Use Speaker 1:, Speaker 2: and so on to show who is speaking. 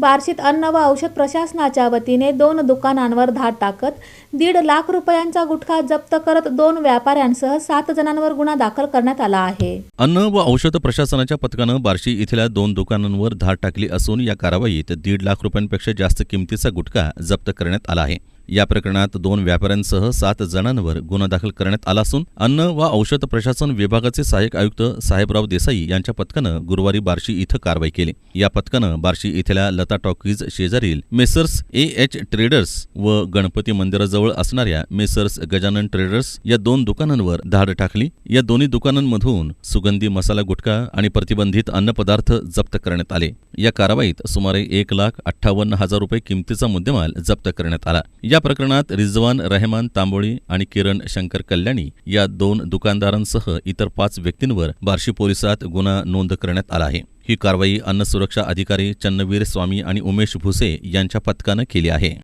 Speaker 1: बार्शीत अन्न व औषध प्रशासनाच्या वतीने दोन दुकानांवर धाड टाकत दीड लाख रुपयांचा गुटखा जप्त करत दोन व्यापाऱ्यांसह सात जणांवर गुन्हा दाखल करण्यात आला आहे.
Speaker 2: अन्न व औषध प्रशासनाच्या पथकानं बार्शी इथल्या दोन दुकानांवर धाड टाकली असून या कारवाईत दीड लाख रुपयांपेक्षा जास्त किमतीचा गुटखा जप्त करण्यात आला आहे. या प्रकरणात दोन व्यापाऱ्यांसह सात जणांवर गुन्हा दाखल करण्यात आला असून अन्न व औषध प्रशासन विभागाचे सहाय्यक आयुक्त साहेबराव देसाई यांच्या पथकानं गुरुवारी बार्शी इथं कारवाई केली. या पथकानं बार्शी इथल्या लता टॉकीज शेजारील मेसर्स ए एच ट्रेडर्स व गणपती मंदिराजवळ असणाऱ्या मेसर्स गजानन ट्रेडर्स या दोन दुकानांवर धाड टाकली. या दोन्ही दुकानांमधून सुगंधी मसाला गुटखा आणि प्रतिबंधित अन्नपदार्थ जप्त करण्यात आले. या कारवाईत सुमारे एक लाख अठ्ठावन्न हजार रुपये किमतीचा मुद्देमाल जप्त करण्यात आला. या प्रकरणात रिजवान रहमान तांबोळी आणि किरण शंकर कल्याणी या दोन दुकानदारांसह इतर पाच व्यक्तींवर बार्शी पोलिसात गुन्हा नोंद करण्यात आला आहे. ही कारवाई अन्न सुरक्षा अधिकारी चन्नवीर स्वामी आणि उमेश भुसे यांच्या पथकानं केली आहे.